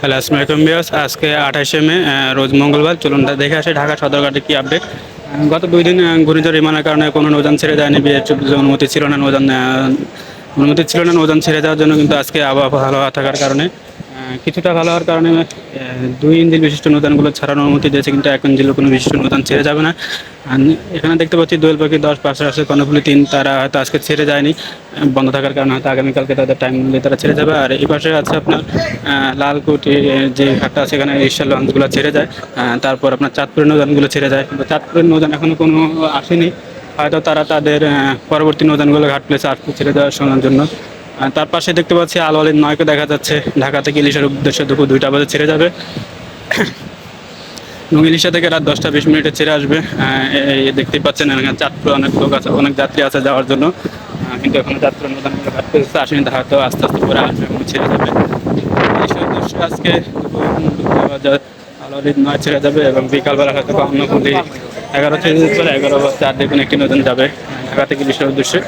Hello আসসালামাইকুম বিয়াস আজকে আঠাশে মে রোজ মঙ্গলবার। চলুন দেখে আসে ঢাকা সদরঘাটে কী আপডেট গত দুই দিন ঘূর্ণিঝড় বিমানের কারণে কোনো নৌযান ছেড়ে যায়নি। অনুমতি ছিল না, নৌযান অনুমতি ছিল না, নৌযান ছেড়ে যাওয়ার জন্য কিন্তু আজকে আবহাওয়া ভালো থাকার কারণে। কিছুটা ভালো হওয়ার কারণে দুই ইঞ্জিন বিশিষ্ট নৌযানগুলো ছাড়ানোর অনুমতি দিয়েছে, কিন্তু এক ইঞ্জিল কোনো বিশিষ্ট নৌযান ছেড়ে যাবে না। এখানে দেখতে পাচ্ছি দোয়েল পাখি, দশ পাশে আছে কর্ণফুলি তিন, তারা হয়তো আজকে ছেড়ে যায়নি বন্ধ থাকার কারণে হয়তো আগামীকালকে তাদের টাইম অনুযায়ী তারা ছেড়ে যাবে। আর এই পাশে আছে আপনার লালকুটি যে ঘাটটা আছে এখানে ঈশ্বর লঞ্চগুলো ছেড়ে যায় তারপর আপনার চাঁদপুরের নৌযানগুলো ছেড়ে যায়। কিন্তু চাঁদপুরের নৌযান এখনও কোনো আসেনি, হয়তো তারা তাদের পরবর্তী নৌদানগুলো ঘাট প্লেসে আসতে ছেড়ে দেওয়ার জন্য। আর তার পাশে দেখতে পাচ্ছি আলোয়ালির নয়কে দেখা যাচ্ছে। ঢাকা থেকে ইলিশের উদ্দেশ্যে দুপুর দুইটা বাজে ছেড়ে যাবে। এবং ইলিশা থেকে রাত দশটা বিশ মিনিটে ছেড়ে আসবে। দেখতেই পাচ্ছেন এখানে চাঁদপুরে অনেক লোক আছে, অনেক যাত্রী আছে যাওয়ার জন্য। কিন্তু এখনও নতুন করে আসেনি তা হয়তো আস্তে আস্তে করে আসবে এবং ছেড়ে যাবে। ইলিশের উদ্দেশ্যে আজকে নয় ছেড়ে যাবে এবং বিকালবেলা হয়তো অন্য গুলি এগারো ছেড়ে যেতে পারে এগারো চার দেখুন একটি নতুন যাবে। ঢাকা থেকে ইলিশের উদ্দেশ্যে।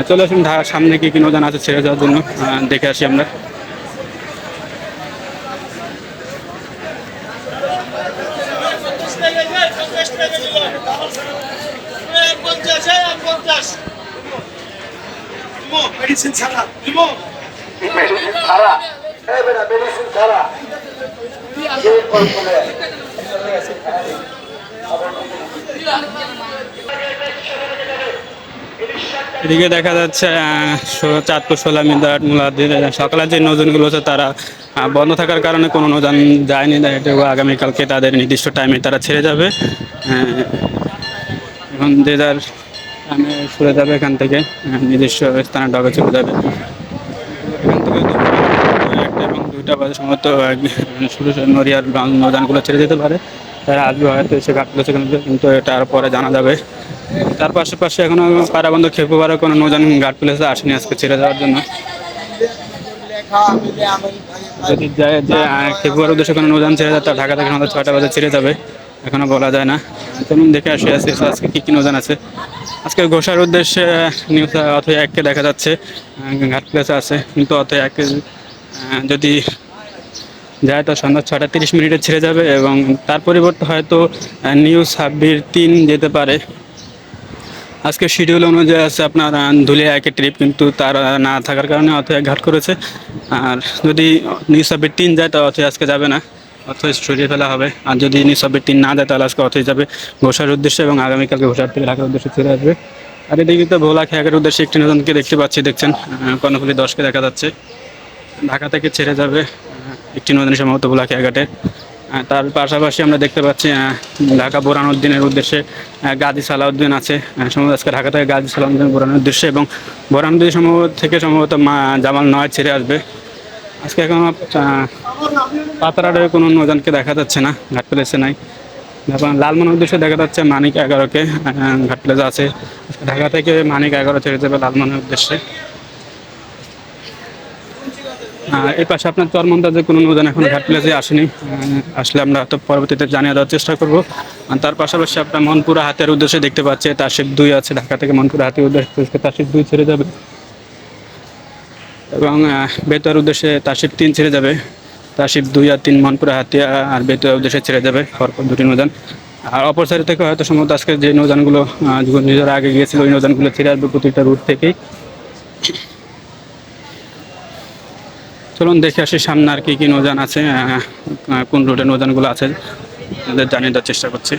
চলে আসুন সামনে কি কি নৌযান আছে ছেড়ে যাওয়ার জন্য দেখে আসি আমরা। মেডিসিন ছাড়া মেডিসিন ছাড়া বেটা মেডিসিন ছাড়া কে করবে এদিকে দেখা যাচ্ছে চাঁদপুর সোলা মিদাট মুলাদির সকালের যে নৌযানগুলো আছে তারা বন্ধ থাকার কারণে কোনো নৌযান যায়নি। আগামীকালকে তাদের নির্দিষ্ট টাইমে তারা ছেড়ে যাবে। এখন যে যার টাইমে সরে যাবে এখান থেকে নিজস্ব স্থানে ডগে চলে যাবে। এখান থেকে একটা এবং দুইটা বাজে সম্ভবত নড়িয়ার নৌযানগুলো ছেড়ে যেতে পারে। তারা আসবে হয়তো এসে ঘাটগুলো সেখানে কিন্তু এটা আর পরে জানা যাবে। তার পাশাপাশি এখনও পারাবন্ধ পারে কোনো নৌযান ঘাট প্লেসে আসেনি আজকে ছেড়ে যাওয়ার জন্য। যদি যায়, যে খেপুয়ার উদ্দেশ্যে কোনো নৌযান ছেড়ে যায় তা ঢাকা থেকে আমাদের ছয়টা বাজে ছেড়ে যাবে। এখনও বলা যায় না। চলুন দেখে আসি আসি আজকে কী কী নৌযান আছে। আজকে ঘোষার উদ্দেশ্যে নিউজ অথবা এককে দেখা যাচ্ছে ঘাট প্লেসে আছে, কিন্তু অথবা এক যদি যায় তো সন্ধ্যা ছটা তিরিশ মিনিটে ছেড়ে যাবে এবং তার পরিবর্তে হয়তো নিউ ছাব্বিশ তিন যেতে পারে। আজকে শিডিউল অনুযায়ী আছে আপনার ধুলিয়া একের ট্রিপ কিন্তু তার না থাকার কারণে অথবা ঘাট করেছে। আর যদি নিউ ছাব্বিশ তিন যায় তো অথবা আজকে যাবে না অথবা সরিয়ে ফেলা হবে। আর যদি নিউ ছাব্বিশ তিন না যায় তাহলে আজকে অথই যাবে ঘোষার উদ্দেশ্যে এবং আগামীকালকে ঘোষার থেকে ঢাকার উদ্দেশ্যে ছেড়ে আসবে। আর এদিকে তো ভোলা খেয়াকের উদ্দেশ্যে একটি নতুনকে দেখতে পাচ্ছি, দেখছেন কর্ণফুলি দশকে দেখা যাচ্ছে। ঢাকা থেকে ছেড়ে যাবে। একটি নদী সম্ভবত ভোলা খেয়াঘাটে তার পাশাপাশি আমরা দেখতে পাচ্ছি ঢাকা বোরানুদ্দিনের উদ্দেশ্যে গাজী সালাউদ্দিন আছে। সম্ভবত আজকে ঢাকা থেকে গাজী সালাউদ্দিন বোরানোর উদ্দেশ্যে এবং বোরানুদ্দিন সম্ভবত থেকে সম্ভবত মা জামাল নয় ছেড়ে আসবে। আজকে এখন পাতারাডের কোনো নৌযানকে দেখা যাচ্ছে না, ঘাট প্লেসে নাই। লালমনের উদ্দেশ্যে দেখা যাচ্ছে মানিক এগারোকে ঘাট প্লেসে আছে। ঢাকা থেকে মানিক এগারো ছেড়ে যাবে লালমনের উদ্দেশ্যে। এই পাশে আপনার চরমন্দাজে কোনো নৌযান এখন ঘাট প্লেসে আসেনি। আসলে আমরা তো পরবর্তীতে জানিয়ে দেওয়ার চেষ্টা করব। তার পাশাপাশি আপনার মনপুরা হাতের উদ্দেশ্যে দেখতে পাচ্ছে তাসিফ দুই আছে ঢাকা থেকে মনপুরা হাতের উদ্দেশ্যে তাসিফ দুই ছেড়ে যাবে। এবং আহ, বেতুয়ার উদ্দেশ্যে তাসিফ তিন ছেড়ে যাবে। তাসিফ দুই আর তিন মনপুরা হাতিয়া আর বেতুয়ার উদ্দেশ্যে ছেড়ে যাবে পরপর দুটি নৌযান। আর অপর সাইড থেকে হয়তো সম্ভবত আজকে যে নৌযানগুলো আহ, নিজের আগে গিয়েছিল ওই নৌযানগুলো ছেড়ে আসবে প্রতিটা রুট থেকেই। চলুন দেখে আসি সামনে আর কী কী নৌজান আছে কোন রুটে নৌজানগুলো আছে তাদের জানিয়ে দেওয়ার চেষ্টা করছি।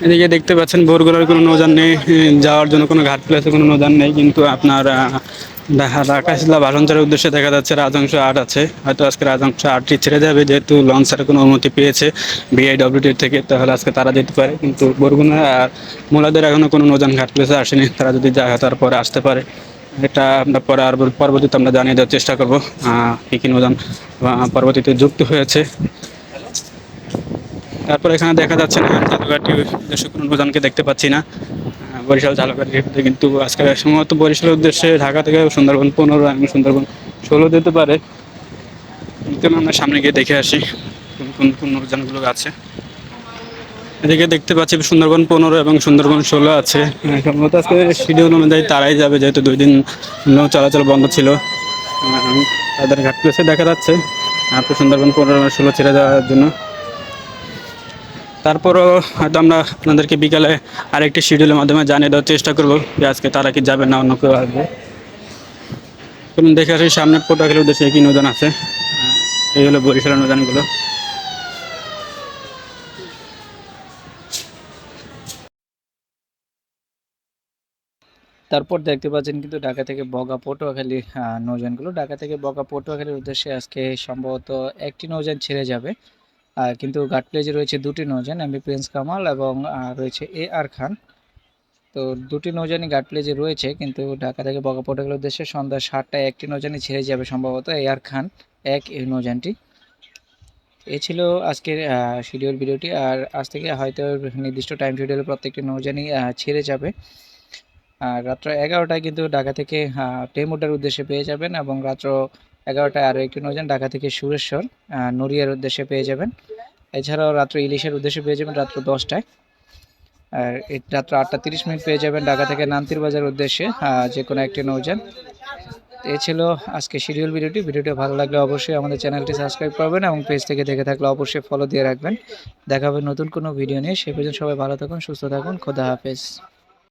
এদিকে দেখতে পাচ্ছেন বরগুলার কোনো নৌযান নেই যাওয়ার জন্য কোনো ঘাট প্লেসে কোনো নৌযান নেই কিন্তু আপনার আহ, ঢাকা- ঢাকা শিলা বাসঞ্চারের উদ্দেশ্যে দেখা যাচ্ছে রাজাংশ আট আছে। হয়তো আজকে রাজাংশ আটটি ছেড়ে যাবে যেহেতু লঞ্চের কোনো অনুমতি পেয়েছে বিআইডব্লিউটির থেকে তাহলে আজকে তারা যেতে পারে। কিন্তু বরগুনা আর মোলাদের এখনও কোনো নৌযান ঘাট প্লেসে আসেনি তারা যদি যায় তারপরে আসতে পারে। এটা আমরা পরে আর পরবর্তীতে আমরা জানিয়ে দেওয়ার চেষ্টা করব কী কী আহ, পরবর্তীতে যুক্ত হয়েছে। তারপর এখানে দেখা যাচ্ছে না ঝালকাঠি উদ্দেশ্যে কোনো দেখতে পাচ্ছি না। বরিশাল ঝালকাঠি কিন্তু আজকে সম্ভবত বরিশালের উদ্দেশ্যে ঢাকা থেকে সুন্দরবন পনেরো এবং সুন্দরবন ষোলো যেতে পারে। চলুন আমরা সামনে গিয়ে দেখে আসি কোন কোন কোন আছে। এদিকে দেখতে পাচ্ছি সুন্দরবন পনেরো এবং সুন্দরবন ষোলো আছে। সম্ভবত আজকে শিডিউল অনুযায়ী তারাই যাবে, যেহেতু দুই দিন নৌ চলাচল বন্ধ ছিল। তাদের ঘাট প্লেসে দেখা যাচ্ছে। আপনার সুন্দরবন পনেরো ষোলো ছেড়ে যাওয়ার জন্য। তারপরও হয়তো আমরা আপনাদেরকে বিকালে আরেকটি শিডিউলের মাধ্যমে জানিয়ে দেওয়ার চেষ্টা করব যে আজকে তারা কি যাবে না অন্য কেউ আসবে। দেখে আসি সামনে পটুয়াখালীর উদ্দেশ্যে কি নৌযান আছে। এই হলো বরিশালের নৌযানগুলো। তারপর দেখতে পাচ্ছেন কিন্তু ঢাকা থেকে বগা পটুয়াখালী আহ, নৌযানগুলো। ঢাকা থেকে বগা পটুয়াখালীর উদ্দেশ্যে আজকে সম্ভবত একটি নৌযান ছেড়ে যাবে। কিন্তু ঘাট প্লেজে রয়েছে দুটি নৌযান এমবি প্রিন্স কামাল এবং রয়েছে এ আর খান তো দুটি নৌযানই গার্ড প্লেজে রয়েছে কিন্তু ঢাকা থেকে বগা পটুয়াখালীর উদ্দেশ্যে সন্ধ্যা সাতটায় একটি নৌযানই ছেড়ে যাবে সম্ভবত এ আর খান এক এই নৌযানটি। এ ছিল আজকের শিডিউল ভিডিওটি আর আজ থেকে হয়তো নির্দিষ্ট টাইম শিডিউলে প্রত্যেকটি আহ, ছেড়ে যাবে। আর রাত্র এগারোটায় কিন্তু ঢাকা থেকে টেমুটার উদ্দেশ্যে পেয়ে যাবেন এবং রাত্র এগারোটায় আরও একটি নৌযান ঢাকা থেকে সুরেশ্বর নড়িয়ার উদ্দেশ্যে পেয়ে যাবেন। এছাড়াও রাত্র ইলিশের উদ্দেশ্যে পেয়ে যাবেন রাত্র দশটায়। আর রাত্র আটটা তিরিশ মিনিট পেয়ে যাবেন ঢাকা থেকে নান্তির বাজার উদ্দেশ্যে যে কোনো একটি নৌযান এ ছিল আজকে শিডিউল ভিডিওটি। ভিডিওটি ভালো লাগলে অবশ্যই আমাদের চ্যানেলটি সাবস্ক্রাইব করবেন এবং পেজ থেকে দেখে থাকলে অবশ্যই ফলো দিয়ে রাখবেন। দেখা হবে নতুন কোনো ভিডিও নিয়ে। সে পর্যন্ত সবাই ভালো থাকুন, সুস্থ থাকুন। খোদা হাফেজ।